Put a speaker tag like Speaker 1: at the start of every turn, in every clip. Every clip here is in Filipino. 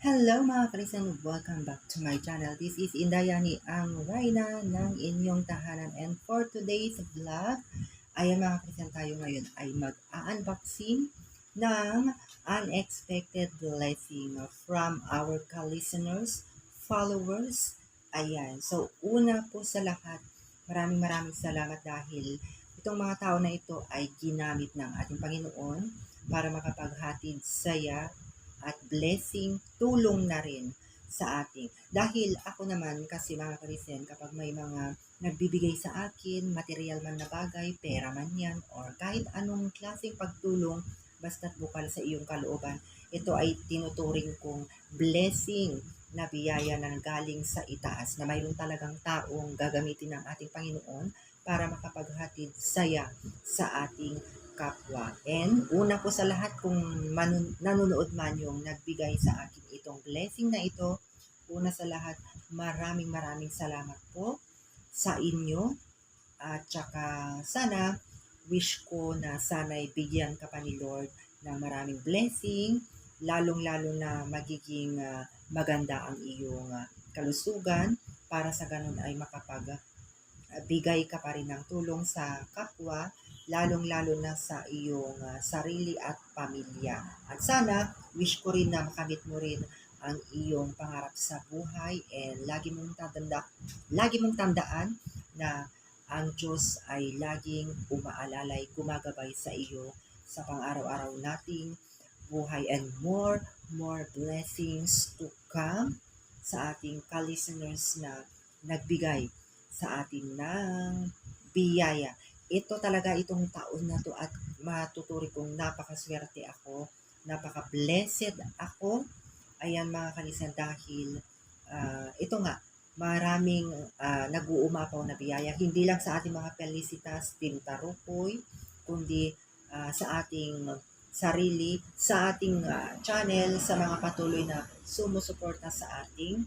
Speaker 1: Hello mga kalisan, welcome back to my channel. This is Indayani, ang Rayna ng inyong tahanan. And for today's vlog, ayan mga kalisan tayo ngayon ay mag-unboxing ng unexpected blessing from our listeners, followers. Ayan, so una po sa lahat, maraming maraming salamat dahil itong mga tao na ito ay ginamit ng ating Panginoon para makapaghatid saya at blessing, tulong na rin sa ating. Dahil ako naman kasi mga kalisen, kapag may mga nagbibigay sa akin, material man na bagay, pera man yan, or kahit anong klaseng pagtulong, basta't bukal sa iyong kalooban, ito ay tinuturing kong blessing na biyaya na galing sa itaas na mayroon talagang taong gagamitin ng ating Panginoon para makapaghatid saya sa ating kapwa. And una po sa lahat kung manun- nanonood man yung nagbigay sa akin itong blessing na ito, una sa lahat maraming maraming salamat po sa inyo at saka sana wish ko na sana'y bigyan ka pa ni Lord ng maraming blessing, lalong-lalo na magiging ah, maganda ang iyong ah, kalusugan para sa ganun ay makapag ah, bigay ka pa rin ng tulong sa kapwa lalong-lalo na sa iyong ah, sarili at pamilya. At sana, wish ko rin na makamit mo rin ang iyong pangarap sa buhay and lagi mong tatanda, lagi mong tandaan na ang Diyos ay laging umaalalay, gumagabay sa iyo sa pang-araw-araw nating buhay and more, more blessings to come sa ating ka-listeners na nagbigay sa atin ng biyaya ito talaga itong taon na to at matuturi kong napakaswerte ako, napaka-blessed ako. Ayan mga kalisan dahil uh, ito nga, maraming uh, nag-uumapaw na biyaya, hindi lang sa ating mga Felicitas, Team Tarukoy, kundi uh, sa ating sarili, sa ating uh, channel, sa mga patuloy na sumusuporta sa ating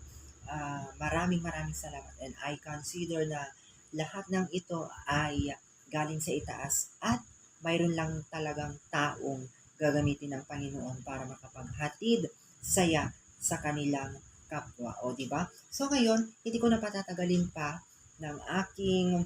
Speaker 1: uh, maraming maraming salamat. And I consider na lahat ng ito ay galing sa itaas at mayroon lang talagang taong gagamitin ng Panginoon para makapaghatid saya sa kanilang kapwa. O, di ba? So, ngayon, hindi ko na patatagalin pa ng aking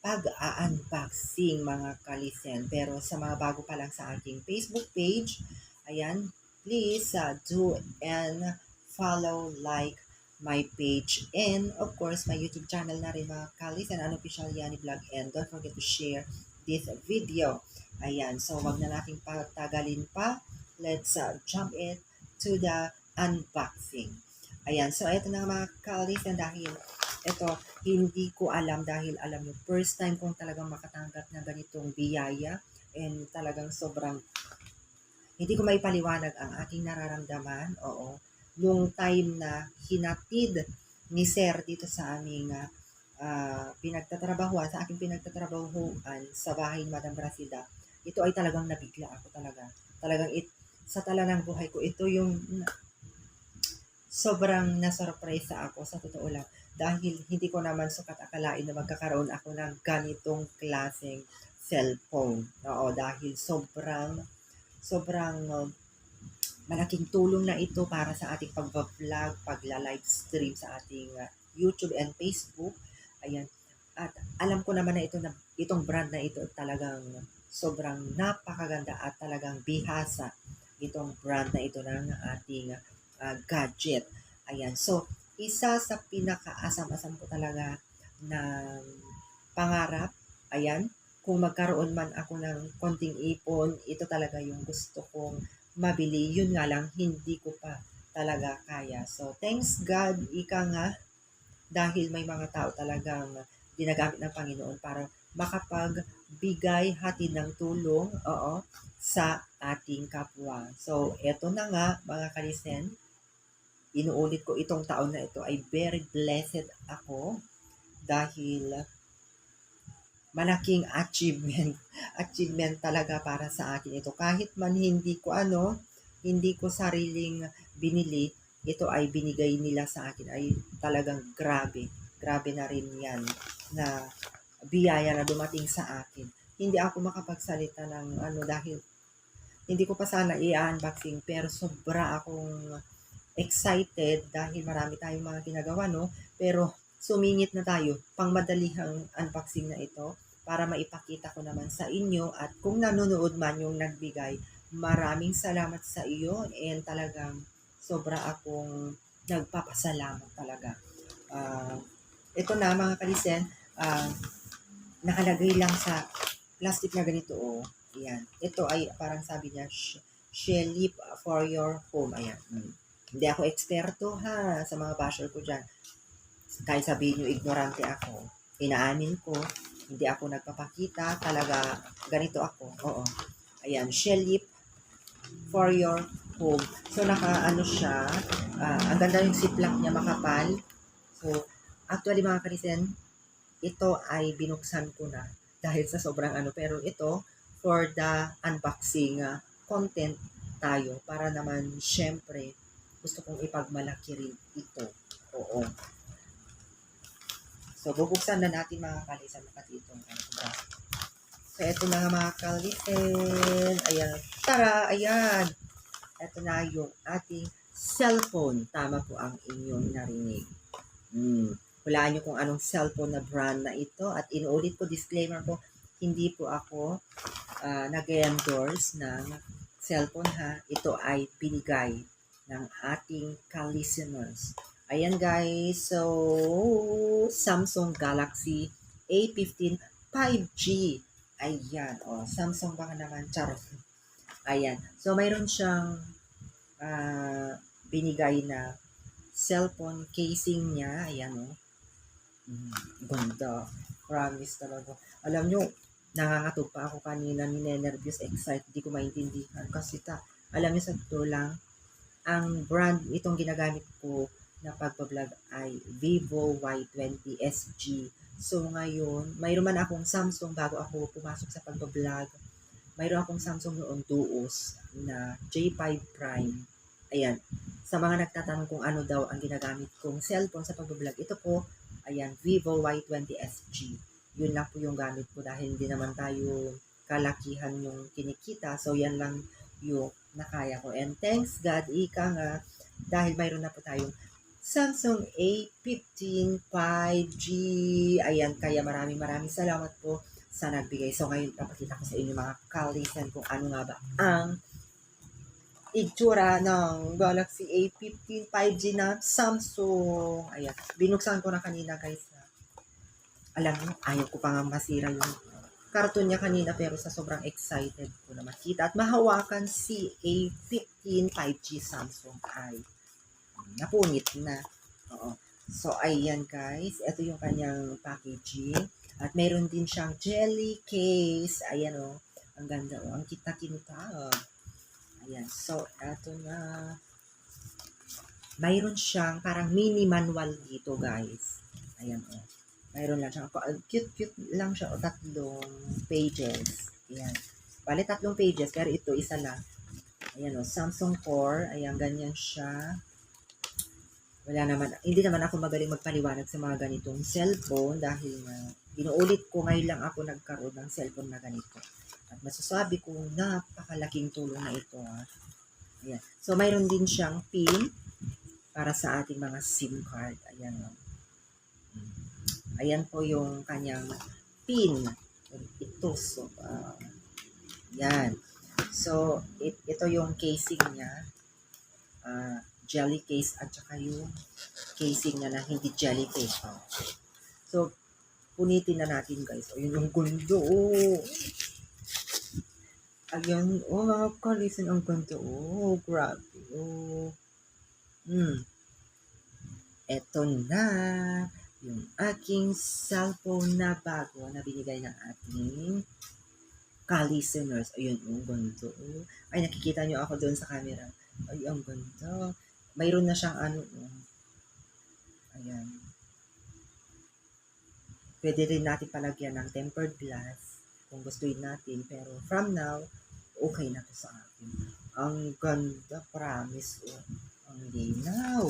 Speaker 1: pag-unboxing mga kalisen. Pero sa mga bago pa lang sa aking Facebook page, ayan, please uh, do and follow, like, my page and of course my YouTube channel na rin mga kalis and unofficial Yani Vlog and don't forget to share this video. Ayan, so wag na nating patagalin pa. Let's uh, jump it to the unboxing. Ayan, so ito na mga kalis and dahil ito hindi ko alam dahil alam nyo first time kong talagang makatanggap ng ganitong biyaya and talagang sobrang hindi ko may paliwanag ang aking nararamdaman. Oo nung time na hinatid ni Sir dito sa aming uh, uh, pinagtatrabahuan, sa aking pinagtatrabahuan sa bahay ni Madam Brasida, ito ay talagang nabigla ako talaga. Talagang it, sa tala ng buhay ko, ito yung sobrang nasurpresa ako sa totoo lang. Dahil hindi ko naman sukat akalain na magkakaroon ako ng ganitong klaseng cellphone. Oo, dahil sobrang, sobrang malaking tulong na ito para sa ating pag-vlog, pagla-live stream sa ating uh, YouTube and Facebook. Ayan. At alam ko naman na ito na itong brand na ito talagang sobrang napakaganda at talagang bihasa itong brand na ito ng ating uh, gadget. Ayan. So, isa sa pinakaasam-asam ko talaga ng pangarap, ayan, kung magkaroon man ako ng konting ipon, ito talaga yung gusto kong mabili. Yun nga lang, hindi ko pa talaga kaya. So, thanks God, ika nga, dahil may mga tao talagang ginagamit ng Panginoon para makapagbigay hatid ng tulong oo, sa ating kapwa. So, eto na nga, mga kalisen, inuulit ko itong taon na ito ay very blessed ako dahil malaking achievement. achievement talaga para sa akin ito. Kahit man hindi ko ano, hindi ko sariling binili, ito ay binigay nila sa akin ay talagang grabe. Grabe na rin yan na biyaya na dumating sa akin. Hindi ako makapagsalita ng ano dahil hindi ko pa sana i-unboxing pero sobra akong excited dahil marami tayong mga ginagawa, no? Pero sumingit na tayo pang madalihang unboxing na ito para maipakita ko naman sa inyo at kung nanonood man yung nagbigay, maraming salamat sa iyo and talagang sobra akong nagpapasalamat talaga. Ah, ito na mga kalisen, ah, nakalagay lang sa plastic na ganito, oh. Ayan. Ito ay parang sabi niya, sh- Shelly for your home. Ayan. Mm. Hindi ako eksperto ha sa mga basher ko dyan. Kahit sabihin nyo, ignorante ako. Inaamin ko, hindi ako nagpapakita. Talaga, ganito ako. Oo. Ayan, Shelly for your home. So, naka, ano siya, ah, ang ganda yung ziplock niya, makapal. So, actually mga karisen, ito ay binuksan ko na dahil sa sobrang ano. Pero ito, for the unboxing ah, content tayo para naman syempre gusto kong ipagmalaki rin ito. Oo. So, bubuksan na natin mga kalisan pati itong ano ba. So, ito na nga mga kalisan. Ayan. Tara! Ayan! Ito na yung ating cellphone. Tama po ang inyong narinig. Hmm. Hulaan nyo kung anong cellphone na brand na ito. At inuulit ko, disclaimer ko, hindi po ako uh, nag-endorse ng cellphone ha. Ito ay binigay ng ating ka-listeners. Ayan guys, so Samsung Galaxy A15 5G. Ayan, oh, Samsung baka naman, charot. Ayan, so mayroon siyang ah, binigay na cellphone casing niya. Ayan, oh. Mm, ganda. Promise talaga. Alam nyo, nakakatog pa ako kanina, ninenervous, excited, di ko maintindihan. Kasi ta, alam niyo sa totoo lang, ang brand itong ginagamit ko na pagbablog ay Vivo Y20 SG. So ngayon, mayroon man akong Samsung bago ako pumasok sa pagbablog. Mayroon akong Samsung noon Duos na J5 Prime. Ayan. Sa mga nagtatanong kung ano daw ang ginagamit kong cellphone sa pagbablog, ito po, ayan, Vivo Y20 SG yun lang po yung gamit ko dahil hindi naman tayo kalakihan yung kinikita. So, yan lang yung nakaya ko. And thanks God, ika nga, dahil mayroon na po tayong Samsung A15 5G. Ayan, kaya maraming maraming salamat po sa nagbigay. So, ngayon, papakita ko sa inyo mga kalisan kung ano nga ba ang itsura ng Galaxy A15 5G na Samsung. Ayan, binuksan ko na kanina guys alam mo, ayaw ko pa nga masira yung karton niya kanina pero sa sobrang excited ko na makita at mahawakan si A15 5G Samsung ay napunit na. Oo. So, ayan guys. Ito yung kanyang packaging. At meron din siyang jelly case. Ayan o. Oh. Ang ganda o. Oh. Ang kita-kinta. Ayan. So, ito na. Mayroon siyang parang mini manual dito guys. Ayan o. Oh. Mayroon lang siya. Cute-cute lang siya. O tatlong pages. Ayan. Bali, tatlong pages. Pero ito, isa lang. Ayan o. Samsung Core. Ayan, ganyan siya. Wala naman. Hindi naman ako magaling magpaliwanag sa mga ganitong cellphone dahil uh, inuulit ko ngayon lang ako nagkaroon ng cellphone na ganito. At masasabi ko, napakalaking tulong na ito. Ha. Ayan. So, mayroon din siyang pin para sa ating mga SIM card. Ayan o. Ayan po yung kanyang pin. Ito. So, uh, yan. So, it, ito yung casing niya. Uh, jelly case at saka yung casing niya na hindi jelly case. Oh. So, punitin na natin guys. O, yun yung gundo. Oh. Ayan. Oh, mga ang gundo. Oh, grabe. Oh. Hmm. Eto na yung aking cellphone na bago na binigay ng ating ka-listeners. Ayun, ang ganda. Ay, nakikita nyo ako doon sa camera. Ay, ang ganda. Mayroon na siyang ano. Oh. Ayan. Pwede rin natin palagyan ng tempered glass kung gustuin natin. Pero from now, okay na to sa akin. Ang ganda, promise. Oh. Ang linaw.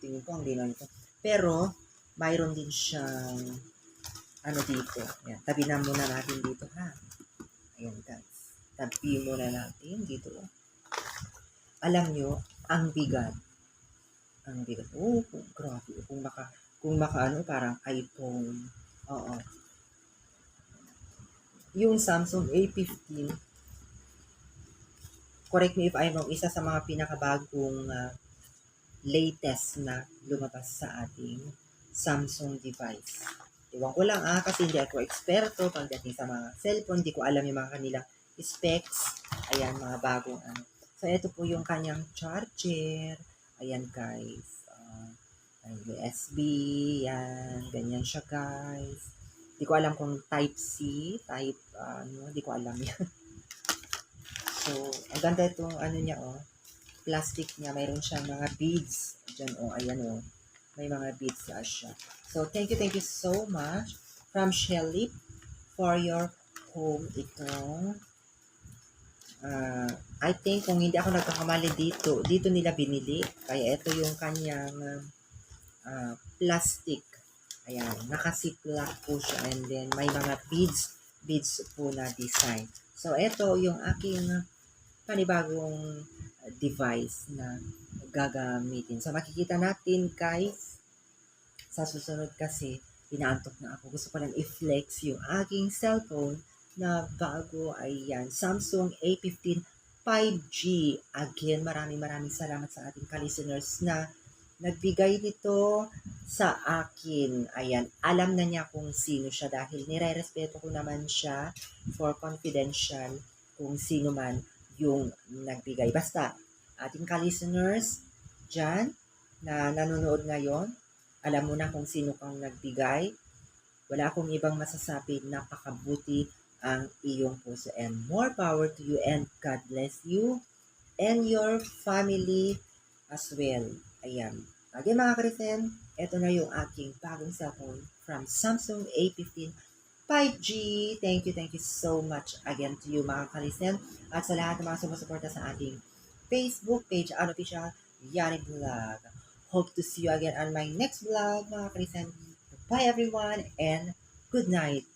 Speaker 1: Tingin ko ang linaw nito. Pero, mayroon din siyang ano dito. Ayan, tabi na muna natin dito ha. Ayan guys. Tabi muna natin dito. Alam nyo, ang bigat. Ang bigat. Oh, grabe. Kung maka, kung maka ano, parang iPhone. Oo. Yung Samsung A15, correct me if I'm wrong, isa sa mga pinakabagong ah, latest na lumabas sa ating Samsung device. Iwan ko lang ah, kasi hindi ako eksperto pagdating sa mga cellphone, hindi ko alam yung mga kanilang specs. Ayan, mga bagong ano. So, ito po yung kanyang charger. Ayan, guys. Uh, USB. Yan. Ganyan siya, guys. Hindi ko alam kung type C, type, ah, ano, hindi ko alam yan. so, ang ganda itong, ano niya, oh. Plastic niya, mayroon siyang mga beads. Diyan, oh, ayan, oh. May mga beads na siya. So, thank you, thank you so much from Shelly for your home itong Ah, I think kung hindi ako nagkakamali dito, dito nila binili. Kaya ito yung kanyang ah, plastic. Ayan, nakasiplak po siya and then may mga beads, beads po na design. So, ito yung aking panibagong device na gagamitin. So, makikita natin guys, sa susunod kasi, inaantok na ako. Gusto ko lang i-flex yung aking cellphone na bago ay yan, Samsung A15 5G. Again, maraming maraming salamat sa ating ka-listeners na nagbigay nito sa akin. Ayan, alam na niya kung sino siya dahil nire-respeto ko naman siya for confidential kung sino man yung nagbigay. Basta, ating ka-listeners dyan na nanonood ngayon, alam mo na kung sino kang nagbigay. Wala akong ibang masasabi, napakabuti ang iyong puso. And more power to you and God bless you and your family as well. Ayan. Again mga Kristen, ito na yung aking bagong cellphone from Samsung A15 5G. Thank you, thank you so much again to you mga Kristen at sa lahat ng mga sumusuporta sa ating Facebook page, unofficial Yanni Vlog. Hope to see you again on my next vlog mga Kristen. Bye everyone and good night.